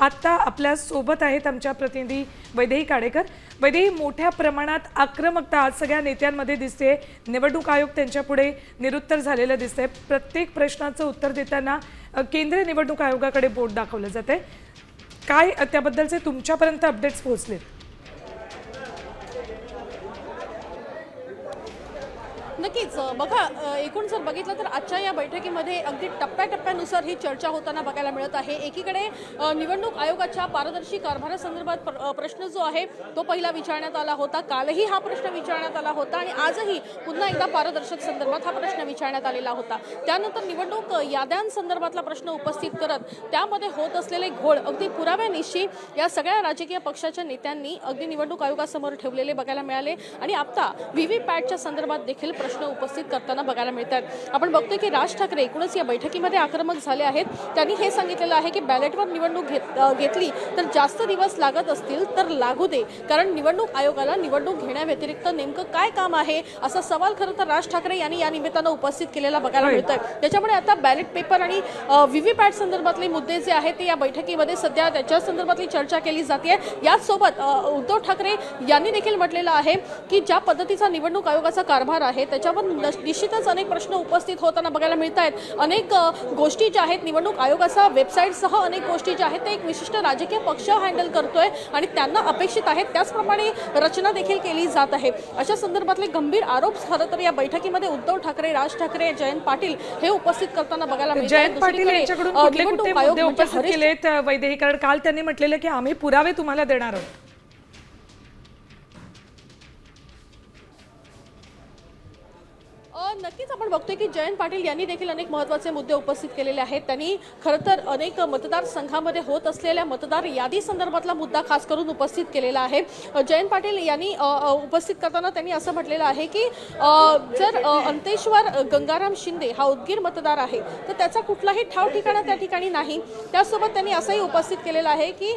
आत्ता आपल्यासोबत आहेत आमच्या प्रतिनिधी वैदेही काडेकर. वैदेही मोठ्या प्रमाणात आक्रमकता आज सगळ्या नेत्यांमध्ये दिसते निवडणूक आयोग त्यांच्या पुढे निरुत्तर झालेलं दिसतंय. प्रत्येक प्रश्नाचं उत्तर देताना केंद्रीय निवडणूक आयोगाकडे बोट दाखवलं जाते काय त्याबद्दलचे तुमच्यापर्यंत अपडेट्स पोहोचलेत? नक्कीच. बघा एकूण जर बघितलं तर आजच्या या बैठकीमध्ये अगदी टप्प्याटप्प्यानुसार ही चर्चा होताना बघायला मिळत आहे. एकीकडे निवडणूक आयोगाच्या पारदर्शी कारभारासंदर्भात प्र- प्रश्न जो आहे तो पहिला विचारण्यात आला होता. कालही हा प्रश्न विचारण्यात आला होता आणि आजही पुन्हा एकदा पारदर्शक संदर्भात हा प्रश्न विचारण्यात आलेला होता. त्यानंतर निवडणूक याद्यांसंदर्भातला प्रश्न उपस्थित करत त्यामध्ये होत असलेले घोळ अगदी पुराव्यानिशी या सगळ्या राजकीय पक्षाच्या नेत्यांनी अगदी निवडणूक आयोगासमोर ठेवलेले बघायला मिळाले. आणि आता व्हीव्ही पॅटच्या संदर्भात देखील प्रश्न उपस्थित करताना बघायला मिळतात. आपण बघतोय की राज ठाकरे एकूणच या बैठकीमध्ये आक्रमक झाले आहेत. त्यांनी हे सांगितलेलं आहे की बॅलेटवर निवडणूक घेत घेतली तर जास्त दिवस लागत असतील तर लागू दे. कारण निवडणूक आयोगाला निवडणूक घेण्याव्यतिरिक्त नेमकं काय काम आहे? असा सवाल खरं तर राज ठाकरे यांनी या निमित्तानं उपस्थित केलेला बघायला होय. मिळतोय. त्याच्यामुळे आता बॅलेट पेपर आणि व्हीव्हीपॅट संदर्भातले मुद्दे जे आहेत ते या बैठकीमध्ये सध्या त्याच्या संदर्भातली चर्चा केली जाते. याचसोबत उद्धव ठाकरे यांनी देखील म्हटलेलं आहे की ज्या पद्धतीचा निवडणूक आयोगाचा कारभार आहे त्याच्यावर निश्चितच अनेक प्रश्न उपस्थित होताना बघायला मिळत आहेत अनेक गोष्टी ज्या आहेत निवडणूक आयोगाचा वेबसाईटसह अनेक गोष्टी ज्या आहेत ते एक विशिष्ट राजकीय पक्ष हँडल करतोय आणि त्यांना अपेक्षित आहेत. त्याचप्रमाणे रचना देखील केली जात आहे. अशा संदर्भातले गंभीर आरोप खरं तर या बैठकीमध्ये उद्धव ठाकरे राज ठाकरे जयंत पाटील हे उपस्थित करताना बघायला. जयंत पाटील यांच्याकडून मुद्दे म्हणजे उपस्थित हरीश केलेत अ, वैदेही कारण काल त्यांनी म्हटलेलं की आम्ही पुरावे तुम्हाला देणार आहोत. 어 नक्कीच आपण बघतोय की जयंत पाटील यांनी देखील अनेक महत्त्वाचे मुद्दे उपस्थित केलेले आहेत. त्यांनी खरं तर अनेक मतदारसंघामध्ये होत असलेल्या मतदार यादी संदर्भातला मुद्दा खास करून उपस्थित केलेला आहे. जयंत पाटील यांनी उपस्थित करताना त्यांनी असं म्हटलेलं आहे की जर अंतेश्वर गंगाराम शिंदे हा उदगीर मतदार आहे तर त्याचा कुठलाही ठाव ठिकाणा त्या ठिकाणी नाही. त्यासोबत त्यांनी असंही उपस्थित केलेलं आहे की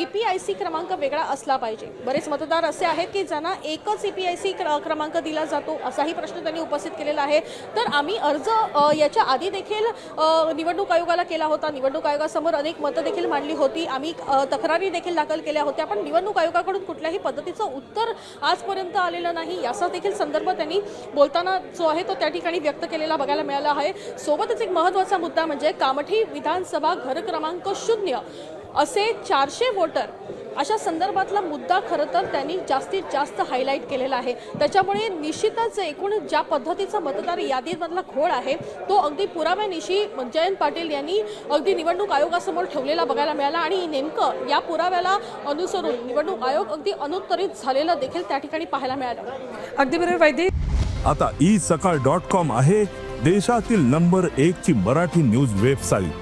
ई पी आय सी क्रमांक वेगळा असला पाहिजे. बरेच मतदार असे आहेत की ज्यांना एकच ई पी आय सी क्रमांक दिला जातो असाही प्रश्न त्यांनी उपस्थित केलेला आहे. तर आम्ही अर्ज याच्या आधी देखील निवडणूक आयोगाला केला होता. निवडणूक आयोगासमोर अनेक मतं देखील मांडली होती. आम्ही तक्रारी देखील दाखल केल्या होत्या. पण निवडणूक आयोगाकडून कुठल्याही पद्धतीचं उत्तर आजपर्यंत आलेलं नाही. याचा देखील संदर्भ त्यांनी बोलताना जो आहे तो त्या ठिकाणी व्यक्त केलेला बघायला मिळाला आहे. सोबतच एक महत्त्वाचा मुद्दा म्हणजे कामठी विधानसभा घर क्रमांक शून्य. असे चारशे वोटर अशा संदर्भातला मुद्दा खरं तर त्यांनी जास्तीत जास्त हायलाईट केलेला आहे. त्याच्यामुळे निश्चितच एकूण ज्या पद्धतीचा मतदार यादीमधला घोळ आहे तो अगदी पुराव्यानिशी जयंत पाटील यांनी अगदी निवडणूक आयोगासमोर ठेवलेला बघायला मिळाला आणि नेमकं या पुराव्याला अनुसरून निवडणूक आयोग अगदी अनुत्तरित झालेलं देखील त्या ठिकाणी पाहायला मिळालं. अगदी बरोबर वैदेही आता ई सकाळ डॉट कॉम आहे देशातील नंबर एक ची मराठी न्यूज वेबसाईट